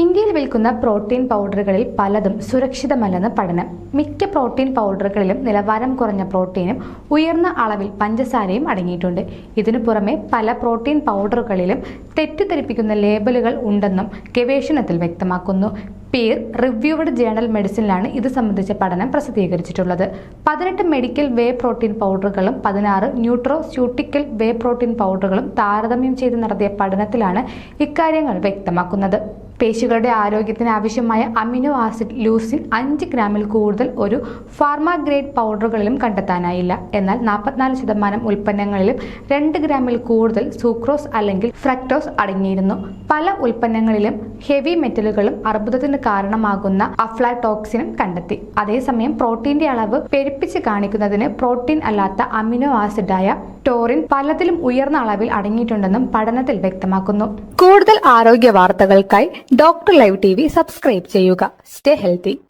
ഇന്ത്യയിൽ വിൽക്കുന്ന പ്രോട്ടീൻ പൗഡറുകളിൽ പലതും സുരക്ഷിതമല്ലെന്ന് പഠനം. മിക്ക പ്രോട്ടീൻ പൗഡറുകളിലും നിലവാരം കുറഞ്ഞ പ്രോട്ടീനും ഉയർന്ന അളവിൽ പഞ്ചസാരയും അടങ്ങിയിട്ടുണ്ട്. ഇതിനു പുറമെ പല പ്രോട്ടീൻ പൗഡറുകളിലും തെറ്റിദ്ധരിപ്പിക്കുന്ന ലേബലുകൾ ഉണ്ടെന്നും ഗവേഷണത്തിൽ വ്യക്തമാക്കുന്നു. പീർ റിവ്യൂവഡ് ജേണൽ മെഡിസിനിലാണ് ഇത് സംബന്ധിച്ച പഠനം പ്രസിദ്ധീകരിച്ചിട്ടുള്ളത്. പതിനെട്ട് മെഡിക്കൽ വേ പ്രോട്ടീൻ പൗഡറുകളും പതിനാറ് ന്യൂട്രോസ്യൂട്ടിക്കൽ വേ പ്രോട്ടീൻ പൗഡറുകളും താരതമ്യം ചെയ്ത് നടത്തിയ പഠനത്തിലാണ് ഇക്കാര്യങ്ങൾ വ്യക്തമാക്കുന്നത്. പേശികളുടെ ആരോഗ്യത്തിന് ആവശ്യമായ അമിനോ ആസിഡ് ലൂസിൻ അഞ്ച് ഗ്രാമിൽ കൂടുതൽ ഒരു ഫാർമ ഗ്രേഡ് പൗഡറുകളിലും കണ്ടെത്താനായില്ല. എന്നാൽ നാൽപ്പത്തിനാല് ശതമാനം ഉൽപ്പന്നങ്ങളിലും രണ്ട് ഗ്രാമിൽ കൂടുതൽ സൂക്രോസ് അല്ലെങ്കിൽ ഫ്രക്ടോസ് അടങ്ങിയിരുന്നു. പല ഉൽപ്പന്നങ്ങളിലും ഹെവി മെറ്റലുകളും അർബുദത്തിന് കാരണമാകുന്ന അഫ്ലാടോക്സിനും കണ്ടെത്തി. അതേസമയം പ്രോട്ടീന്റെ അളവ് പെരുപ്പിച്ച് കാണിക്കുന്നതിന് പ്രോട്ടീൻ അല്ലാത്ത അമിനോ ആസിഡായ ടോറിൻ പലതിലും ഉയർന്ന അളവിൽ അടങ്ങിയിട്ടുണ്ടെന്നും പഠനത്തിൽ വ്യക്തമാക്കുന്നു. കൂടുതൽ ആരോഗ്യ വാർത്തകൾക്കായി ഡോക്ടർ ലൈവ് ടി സബ്സ്ക്രൈബ് ചെയ്യുക. Stay healthy.